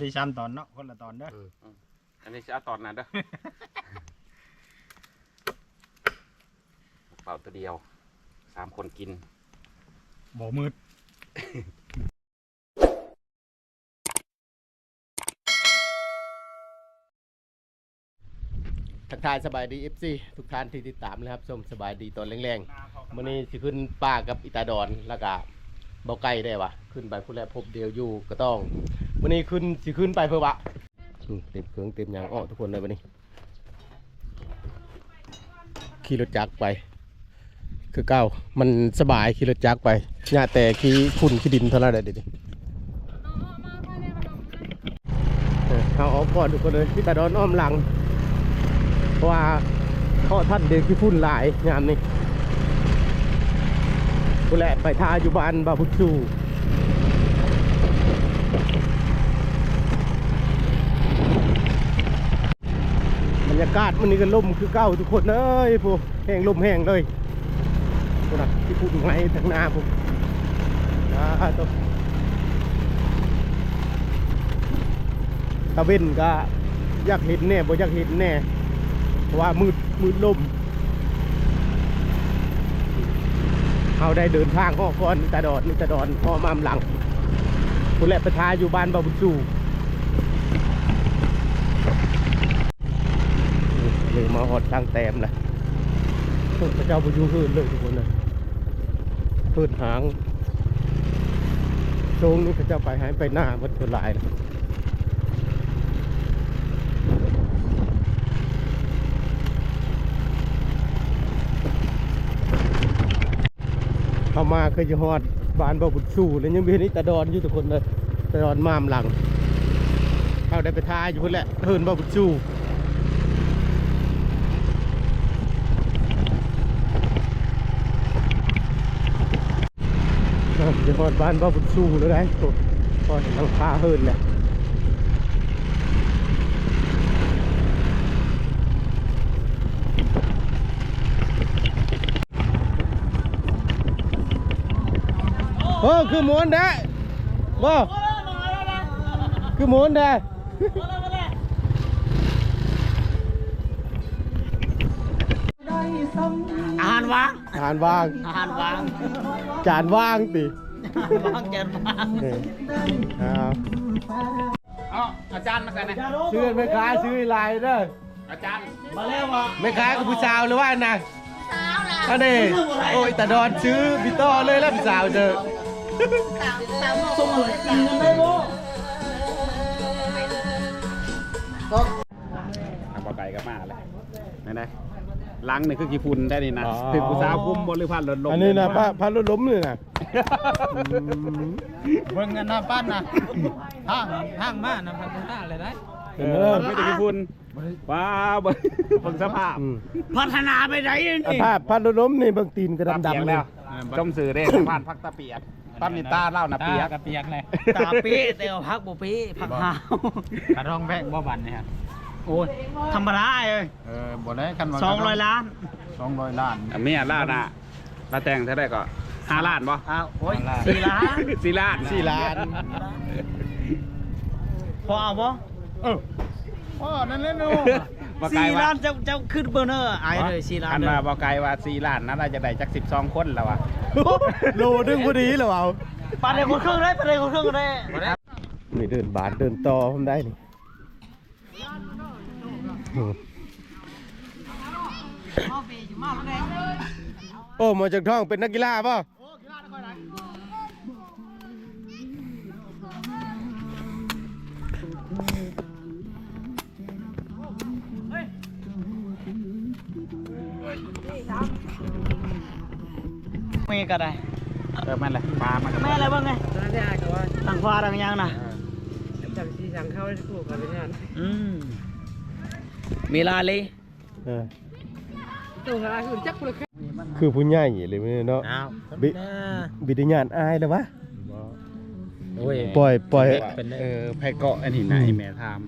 ได้ซ้ำตอนเนาะคนละตอนเด้ออันนี้จะเอาตอนนั้นเด้อเป่าตัวเดียวสามคนกินบ่มืดทักทายสบายดี FC ทุกท่านที่ติดตามนะครับชมสบายดีตอนแรงๆมื้อนี้สิขึ้นป่ากับอิตาดอนแล้วก็เบาไก่ได้วะขึ้นไปผู้แลพบเดียวอยู่ก็ต้อง มื้อนี้ขึ้นสิขึ้นไปเพื่อวะอืมเต็มเครื่องเต็มหยังอ้อทุกคนเลยวันนี้ ขี่รถจักรไป คือเก้ามันสบายขี่รถจักรไปอย่าแต่ขี่ฝุ่นขี่ดินเท่านั้นแหละเดี๋ยวนี้เออเอาออกก่อนทุกคนเลยพี่ตาดอนอ้อมหลัง เพราะว่าเขาท่านเด็กที่พุ่นหลายงานนี้กูแหละไปทาอยู่บ้านบาพุชู ยากาศมันนี่ก็ล่มคือเก้าทุกคนเอ้ยพวกแห้งลมแห้งเลยพวกนะที่พูดไงทางหน้าพวกอ่าตัวตะเวนก็อยากเห็นแน่บ่อยากเห็นแน่เพราะว่ามืดมืดลมเขาได้เดินทางข้อก่อนตาดอนนี่ตาดอนพ่อมามหลังคุณแหละประทาอยู่บ้านบาบุญจู เลยมาหอดทางแต้มเลยพระเจ้าบุญยูขึ้นเลยทุกคนเลยขึ้นหางโจงนี่พระเจ้าไปหายไปหน้ามันเท่าหลายนะเข้ามาเคยจะฮอดบานบ่บุญสู้แล้วยังมีนี่ตาดอนอยู่ทุกคนเลยตาดอนมามหลังเขาได้ไปทายอยู่คนแหละเฮินบ่บุญสู้ จะฮอดบ้านบ่บุญสู้แล้วไงโอ้พอเห็นหลังคาเฮินแหละโอ้คือหมุนได้บ่คือหมุนได้อาหารวางจานว่างอาหารวางจานว่างติ วางแกนวางเออเอาเอาอาจารย์มาใส่ไหนชื่อไม่ค้าชื่อลายเด้ออาจารย์มาแล้ววะไม่ค้ากับผู้สาวหรือว่าอันน่ะอันนี้โอ้ยแต่ดอนชื่อบิโต้เลยแล้วผู้สาวเจอส่งเลยกินกันได้บ่เอาปลาไก่ก็มาเลยไหนไหนล้างนี่คือกี่ฝุ่นได้นี่นะถึงกูสาวกุมบนหรือพันหล่นลงอันนี้นะพระพระรถล้มเลยนะเบิ่งกันหน้าปั้นนะห้างห้างมานะพันห้าเลยได้เห็เอนไหมอไม่ได้กี่ฝุ่นว้าวเบิ่งเบิ่งสภาพอืมพัฒนาไปไหนอะนี่ ภาพพระรถล้มนี่เบางตีนก็ตาเปียดำกๆเลแล้ยวจมสื่อเด้สะพานพักตาเปียกตอนนี้ตาเล่านะเปียก ตาเปียกเลยตาปีแต่ว่าพักบ่ปีพักหาวกระรองแพงบ่บันเนี่ยครับ โอ้ยธรรมดาเอ้ยเออบ่ได้กันว่าสองร้อยล้านสองร้อยล้านอันนี้ล่าน่ะลาแต่งเท่าได้ก็ห้าล้านป่ะอ้าวโอ้ยสี่ล้านสี่ล้านสี่ล้านพอเอาบ่เอออ๋อนั่นแหละหนูบ่ไกลสี่ว่าล้านเจ้าเจ้าขึ้นเบอร์เนอร์ไอ้เลยสี่ล้านอันเลยมาบ่ไกลว่าสี่ล้านนั้นเราจะได้จักสิบสองคนแล้ววะโลดึงพอดีเหรอเอาปาดในคนครึ่งได้ปาดในคนครึ่งได้นี่เดินบาทเดินต่อผมได้นี่อืม โอ้มาจากท้องเป็นนักกีฬาป่ะมีก็ได้เออแม่เลยปลามันแม่อะไรบ้างไงต่างฟ้าต่างยังนะจับสีสังเข้าได้ถูกกันเลยเนี่ยอืม มีลาลีเออตัวอะไรคือจักรเลยคือผู้ใหญ่เลยมื้อเนาะ อ้าวบิ บิดญาณอายแล้ววะ โอ้ยปล่อยปล่อย เป็นเออไผเกาะอันนี้นะไอ้แม่ทาม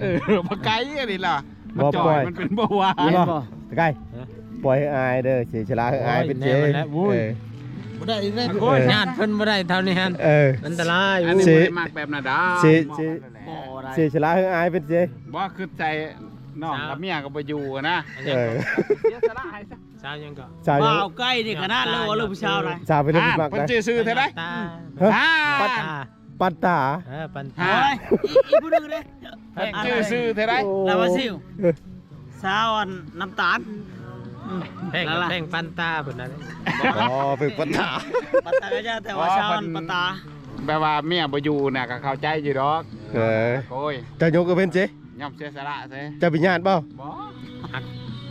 เออบ่ไกลอันนี้ล่ะมันบ่จปล่ออยยมันเป็นบ่วานี่บ่ตะไกปล่อยให้อายเด้อเสียชลาให้อายเป็นเจเออ บ่ได้ได้โอ้ยญาติเพิ่นบ่ได้เท่านี้ฮะเออ อันตรายอันนี้สิบ่ได้มากแบบน่ะดาสิสิ บ่ไได้เสียชลาเฮืออายเป็นเจบ่คือใจ น้องกับเมียก็บ่อยู่นะเออเสียสละให้ซะชาวยังก็ชาวยังบ่าวใกล้นี่ขนาดเลยว่าเรื่องผู้ชาวไรชาวไปเล่นอ่าที่มากเพิ่นนะชื่อชื่อเท่าไหร่ตาฮะอ่าปัดปัดตาเออปันฮะโอ้ยอีอีผู้หนึงเลยเพิ่นชื่อชื่อเท่าไหร่โอ้แล้วว่าซิวสาวอันน้ำตาล แพงแพงปันตาเพิ่นนั่นอ๋อเป็นปัดตาปันตาก็จะแต่ว่าสาวอันปันตาแบบว่าเมียบ่อยู่น่ะก็เข้าใจอยู่ดอกเออโอ้ยเจ้ายกก็เป็นเจ ยอมเสียสละซะเจะเป็นญาติเปล่าบ่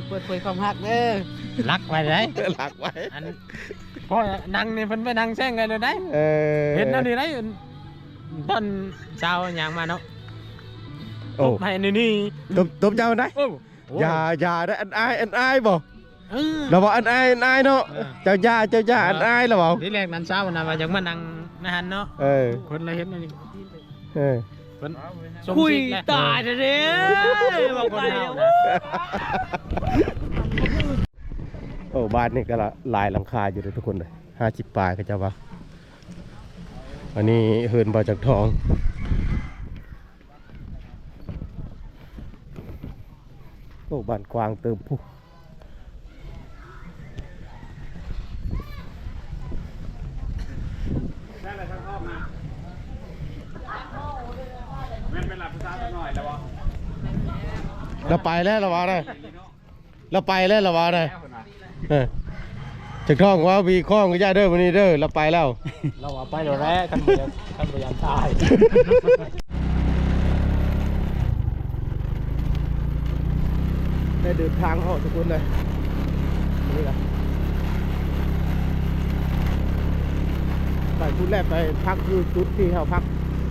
เปิดเผยความหักเด้อรักไว้ได้หลักไว้อันพ่อนั่งนี่เพิ่นไปนั่งแซงกันเลยได้เออเห็นนั่นนี่ได้ตอนเช้าอย่างมาเนาะโอ้ให้นี่นี่ตบตบเจ้าได้โอ้อย่าอย่าได้อันอายอันอายบ่เออเราบอกอันอายอันอายเนาะเออเจ้าย่าเจ้าย่าอันอายเราบอกที่แรกนั้นเช้านะว่าอยากมานั่งนะฮันเนาะเออคนละเห็นอันนี่ เออเพิ่นคุยตายเด้อบอกคนเฮานะโอ้บ้านนี่ก็ละลายหลังคาอยู่เลยทุกคนเลยห้าสิบปลายก็จะว่าอันนี้เฮินบาจากทองโอ้บ้านกวางเติมผู้ ได้แล้วทั้งรอบนะแม่นเป็นหลับภาษาตัวน้อยแล้วบ่ เราไปแล้วเราว่าได้เราไปแล้วเราว่าได้เออจากทองว่าวีข้องก็ย่าเด้อวันนี้เด้อเราไปแล้ว เราว่าไปแล้วแรกกันบ่อยากกันบ่อยากตาย ได้เดินทางเหาะทุกคนเลยนี่แหละไปชุดแรกไปพักอยู่จุดที่เขาพัก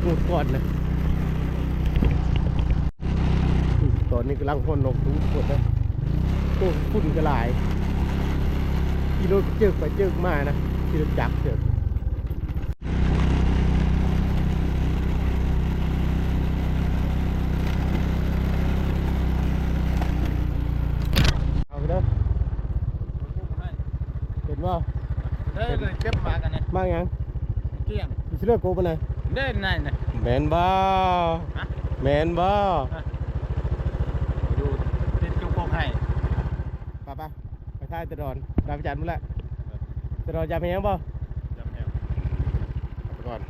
งูก่อนเลย อนนี้กำลังพ่นลงทุกคนเลยโอ้ฝุ่นกระหลายขี่รถเจิกไปเจิกมานะขี่รถจักรเจิกเอาไปเด้อเห็นว่าเด้อเก็บมากันนะมากยังเที่ยงสิเลือกกูปะไหนเด้อนั่นน่ะแมนบ้าแมนบ้า ดูติดจุกโปกให้ ป่ะป่ะไป ท่ายตะดอนดาวจันทร์มึงแหละตะดอนจะเป็นยังบ่ไปก่อน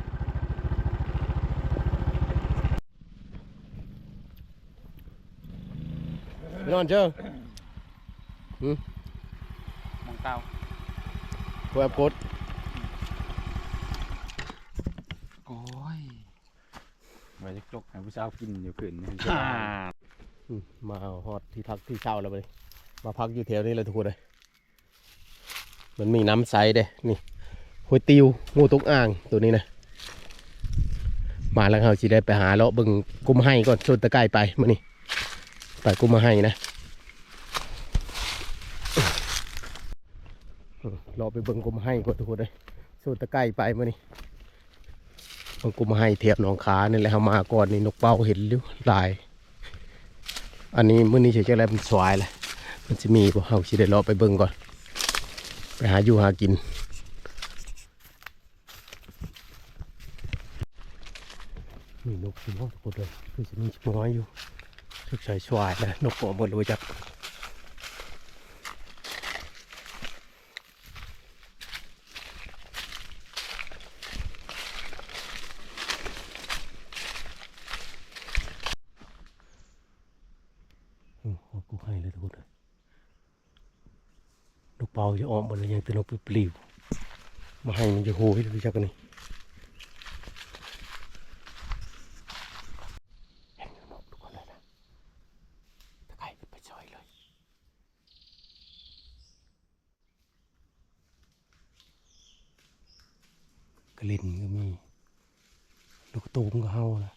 ไปนอนเจ้าหืมมองเต้ากูแอบกดโอ้ยไว้จะจกให้ผู้สาวกินอยู่คืนนี่อ่าอืมมาฮอดที่พักที่เช่าแล้วไปมาพักอยู่แถวนี้เลยทุกคนเลย มันมีน้ำใสเด้นี่หอยติวงูตกอ่างตัวนี้นะมาแล้วเขาสิได้ไปหาเลาะเบิ่งกุมให้ก่อนชนตะไคร้ไปมานี่ไปกุมมาให้นะรอไปเบิ่งกุมให้ก่อนทุกคนเลยชนตะไคร้ไปมานี่เบิ่งกุมให้เทียบหนองขานี่แหละเขามาก่อนนี่นกเป้าเห็นหรือลาย อันนี้มื้อนี้เฉยๆแล้วมันสวายเลยมันจะมีบ่เฮาสิได้รอไปเบิ่งก่อน ไปหาอยู่หากิน มีนกชิมอทุกคนเลยคือจะมีชิมออยู่ชุกชายสวายนะนกเกาะหมดเลยจักอืมเอากูให้เลยทุกคนเลยนกเป่า จะออกหมดเลยยังตัวนกปลิวมาให้มันจะโหยเลยจักกันนี่ เห็นนกทุกคนเลยนะตะไคร้ขึ้นไปช่อยเลย กระลินก็มีลูกตูมก็เฮานะ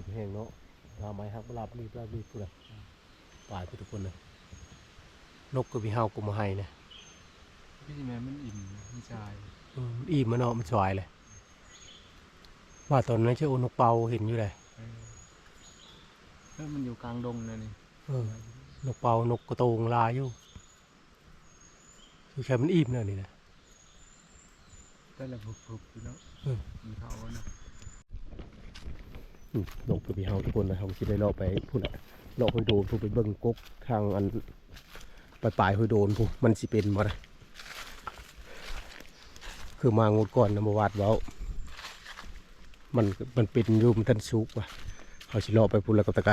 หลบแห้งเนาะทำไมครับลาบรีบลาบรีบพูดเลยปลายไปทุกคนเลยนกก็มีเฮาก็มาให้นะพี่แม่มันอิ่มพี่ชายอืมอิ่มมันเนาะมันสวยเลย ว่าตอนนั้นชื่อโอนกเปาเห็นอยู่เลยเออเออมันอยู่กลางดงเลยนี่เออนกเปานกกระโตงลายอยู่คือแค่มันอิ่มเนี่ยนี่นะแต่ละพุบๆอยู่เนาะเออมันเขาอะเนาะอืม ลงไปพี่เฮาทุกคนนะเขาคิดได้เลาะไปพูดละเลาะห้อยโดนพูดไปเบิ่งกกทางอันปลายปลายๆห้อยโดนพูมันสิเป็นบ่ได้คือมางดก่อนนะมาวาดเว้ามันมันเป็นยู่มทันสุกว่ะเขาสิเลาะไปพูดแล้วก็ตะไก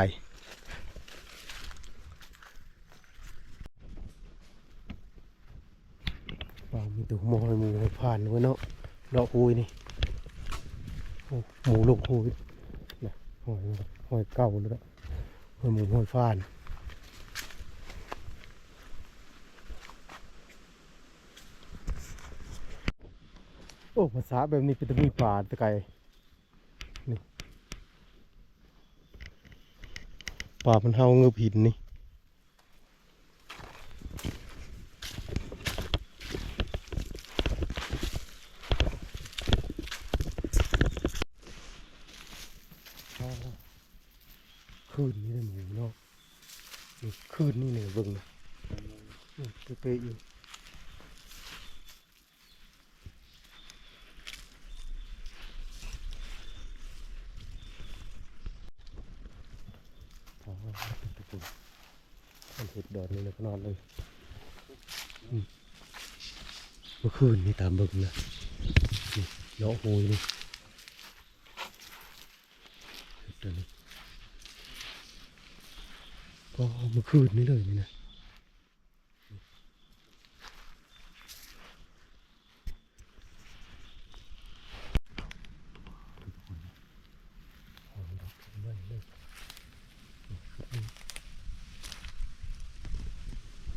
ปลามีตัวมอยมูให้ผ่านไว้เนาะเลาะคุยนี่โอ้หมูลงคุย หอยหอยเก่าเลยละหอยหมูหอยฟ้านโอ้ภาษาแบบนี้เป็นตะมีป่าตะไกนี่ป่ามันเฮาเงือบหินนี่คืนนี้เลยหมูเนาะนี่คืนนี่เนี่ยเบิ่งนะนี่เป๊ะๆอยู่อ๋อทุกคน มันเห็ดดอนนี่เลยขนอนเลยเมื่อคืนนี่ตามบึงนะนี่เลาะโหยนี่เห็ดตัวนี้ก็เมื่อคืนนี่เลยนี่นะ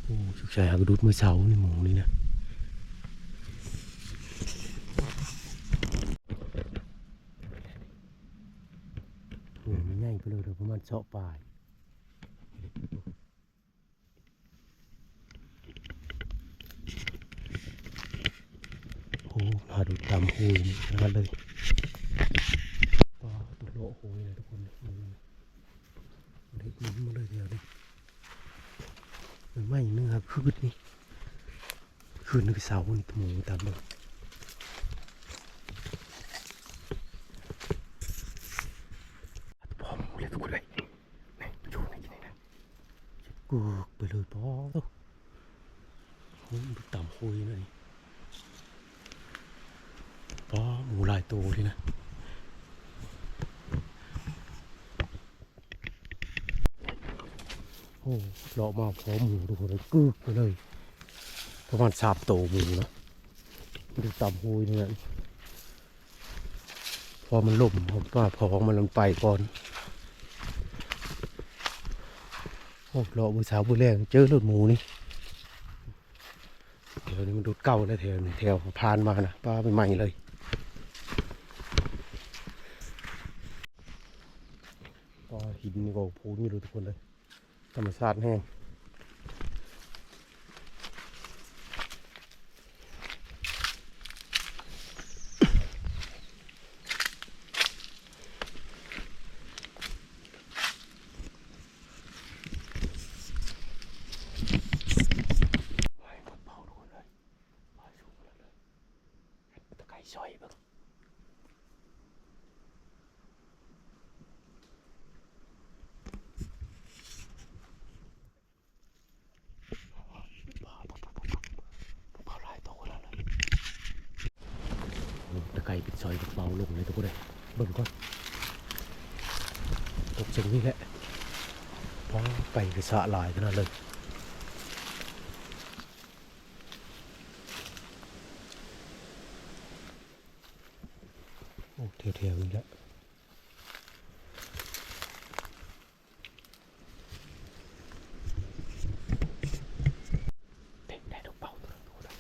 โอ้ชุ กระดุดมือเสานี่หมูนี่นะเนี่ยมันใหญ่ไปเลยเดี๋ยวประมาณเสาะปลายโอ้หาดูตามหูนี่นะเลยปลาตัวโลโหยเลยทุกคนอันมันเล็กนิ้นมาเลยเดียวนี่ มันไหม้เนื้อคืดนี่คืดนึกเสานี่หมูตามเบิ่งพร้อมเลยทุกคนเลยนี่อยู่ในที่ไหนนะกูไปเลยปอตัวโอ้ยมันตามหูยเลยนี่ อ๋อหมูหลายตัวเลยนะ โอ้เลาะมาพร้อมหมูทุกคนเลยกึกไปเลยประมาณสามตัวหมูนะดูต่ำหุยเนี่ยพอมันล่มพอป้าพองมันลงไปก่อนโอ้เลาะมือสาวมือแรงเจอรถหมูนี่เดี๋ยวนี้มันดูดเก่าแล้วแถวนี้แถวพานมานะป้าใหม่ๆเลยก็หินนี่ก็พูนม่รู้ทุกคนเลย ธรรมชาติแห้งไว้เบาๆทุกคนเลยไว้สูงเลยเลยตะไคร้ซอยเบิ่ง เบาหลายโตแล้วเลยตะไคร้ปิดซอยเบาลงเลยทุกคนเลยเบิ่งก่อน ตกจังนี่แหละเพราไปไปสะหลายขนาดเลยโอ้เทียวๆนี่แหละเด็กได้ดอกเบาตัวนึงทุกคนเลย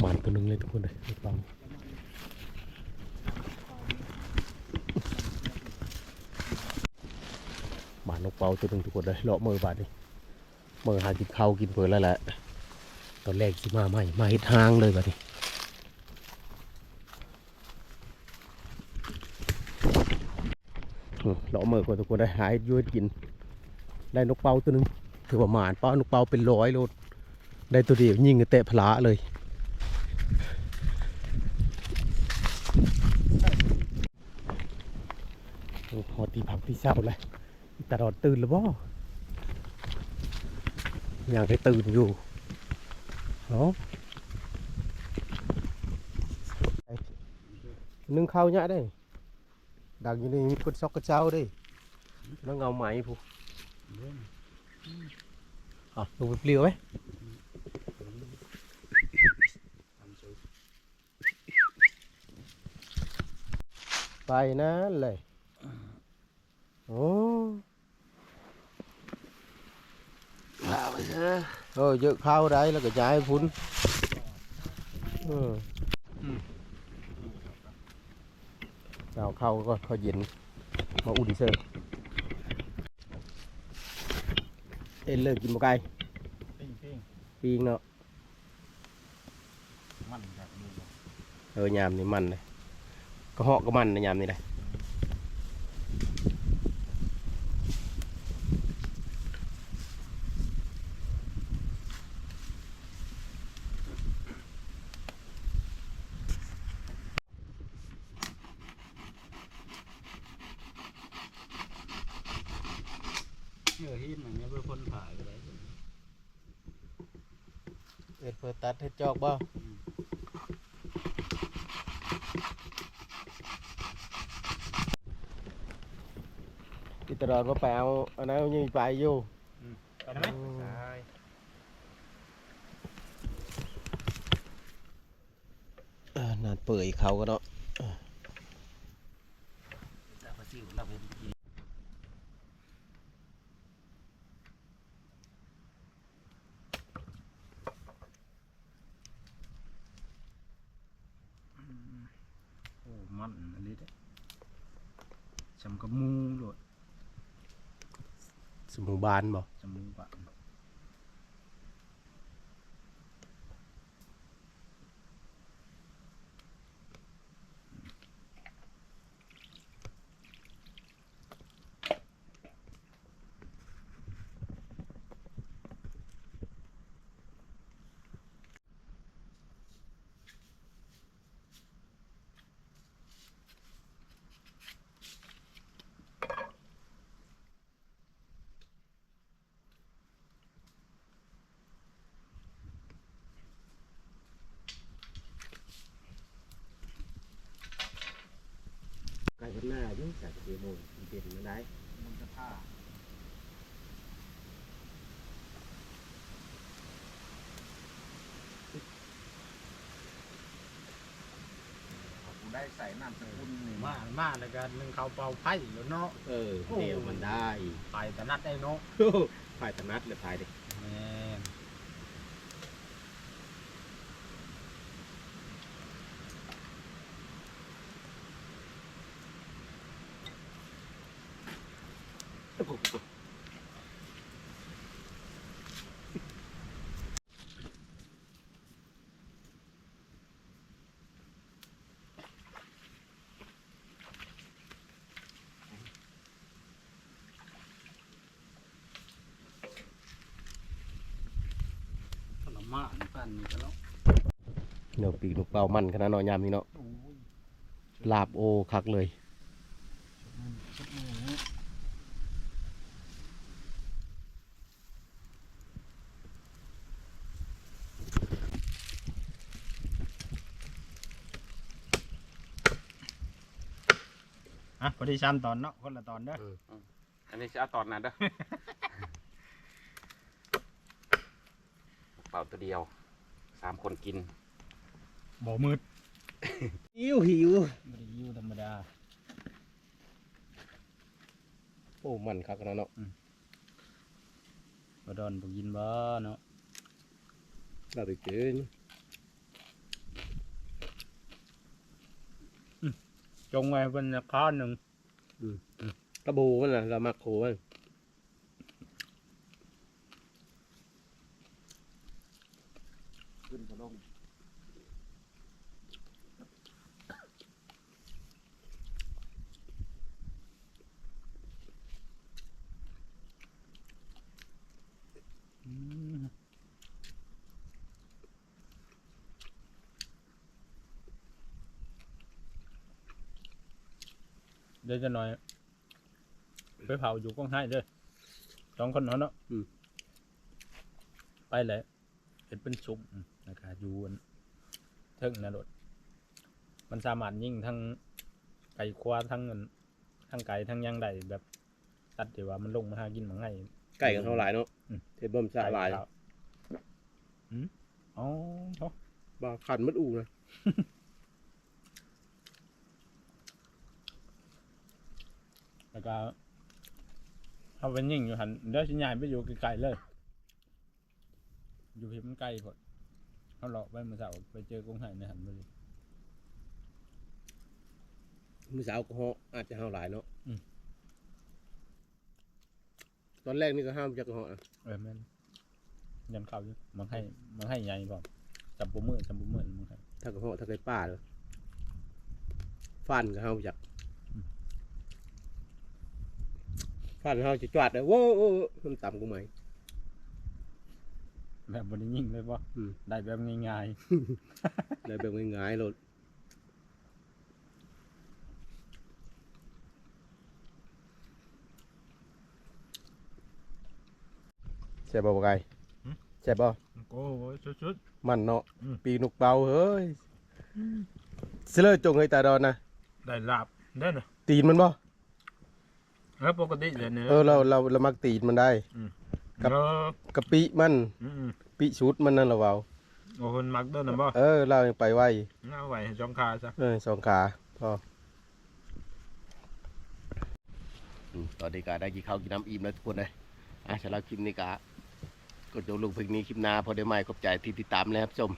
หมานตัวหนึงเลยทุกคนเลยไม่ปังหมานนกเป่าตัวหนึ่งทุกคนเลยเลาะมือบาดนี่มือหากินข้าวกินเผื่อแล้วแหละตอนแรกสิมาใหม่มาเฮ็ดทางเลยบาดนี้เลาะมือก่อนทุกคนได้หาเฮ็ดอยูเฮ็ดกิน ได้นกเป่าตัวหนึ่งถือว่าหมานเป้านกเป่าเป็นร้อยโลดได้ตัวเดียวยิงกับเตะพละเลยโอ้พอตีผักที่เศร้าเลย ตลอดตื่นหรือบ่ยังให้ตื่นอยู่เนาะนึ่งข้าวเนี่ยได้ดังอยู่นี่มีคนซอกกระเจ้าได้แล้วเงาไหมผู้อะล เปลี่ยวไปเลยโอ้เออเยอะข้าวได้แล้วก็ย้ายพุ่นเออเอาเข้าก็เขาเย็น มาอุ่นเซอร์เอ็นเลิกกินบะไก่ปีงเนาะเออยามนี่มันเลยก็เหาะก็มันในะยามนี่เลย เนื้อหินอย่างเงี้ยเพื่อคนผ่ายไปเลย เอ็ดเปิดตัดให้จอกบ่อิตรอนว่าไปเอาอันนั้นยังมีไปอยู่ไปได้ไหมเออนานเปื่อยเขาก็เนาะ โอ้ มันอันนี้เด้จำกับหมูโดดสมุบานบ่จำหมูปะไนหน้ายุ่งจากเดโมเด่นมาได้มันจะผ้ากูได้ใส่น้ำสกุลนี่มามาแล้วก็นึ่งข้าวเปล่าไผ่แล้วเนาะเออเดียวมันได้ ไปแต่นัดได้เนาะ ฝ่ายถนัดเลยฝ่ายเด็ก แม่น ผลไม้ ปั่นนี่ก็แล้วเนาะปีกนกเป่ามันขนาดเนาะยามนี้เนาะลาบโอคักเลยอะพอดีช้ำตอนเนาะคนละตอนเด้ออันนี้จะเอาตอนนั้นเด้อเป่าตัวเดียว สามคนกินบ่มืดหิวหิวบ่ได้อยู่ธรรมดา โอ้มันคักขนาดเนาะบ่ดอนบ่กินบ่เนาะเราไปกินจงไว้เป็นราคาหนึ่งกระบูมันน่ะเรามาโคมัน ขึ้นพอลง อืม เดี๋ยวจะหน่อย ไปเผาอยู่กองให้เด้อสองคนเนาะเนาะอืม ไปเลยเห็นเป็นชุมนะครับอยู่อันเทิงนะรถมันสามารถยิงทั้งไก่ควาทั้งเงินทั้งไก่ทั้งย่างได้แบบตัดที่ว่ามันลงมาหากินมันง่ายไก่กันเท่าหลายเนาะอืม เทบ่มสาหลายอืมอ๋อเนาะบ่ขันมัดอูนะ แล้วก็เอาเป็นยิ่งอยู่หันเดี๋ยวสิยายไปอยู่ไกลๆเลย อยู่เห็นมันไกลพอดเขาหลอกไปเมื่อเสาร์ไปเจอกงไห่ในหันไปเลย มือสาวก็เฮาะอาจจะเฮาหลายเนาะอืม ตอนแรกนี่ก็ห้ามจักเฮาะนะเออแม่นยันเข้าอยู่มันให้มันให้ใหญ่พร้อมจับปุมือจับปุมือมันให้ถ้าก็เฮาะถ้าเคยป้าเลยฟันก็เฮาจัก อืม ฟันเฮาจะจวดเลยโว้โว้มันต่ำกูไหมแบบบนยิ่งเลยป่ะอืม ได้แบบง่ายเลยแบบง่ายๆโลดแซ่บบ่บ่ไก่แซ่บบ่ๆโอ้ยชุด มันเนาะอืม ปีกนกเบาเฮ้ยเสลอจงให้ตาดอนนะๆได้ลาบได้นะตีนมันบ่ แล้วปกติเลยเนื้อเออเราเราเรามักตีนมันได้ครับแล้วกะปิมันอืมปิชุดมันนั่นละเว้าโอ้คนมักเด้อนะบ่เออเรายังไปไวเอาไว้ให้จองคาซะเออสองขาพอตอนนี้ก็ได้กินข้าวกินน้ำอิ่มแล้วทุกคนเลยอะสำหรับคลิปนี้ก็กดดูลงเพลงนี้คลิปหน้าพอได้ไหมขอบใจที่ติดตามนะครับชม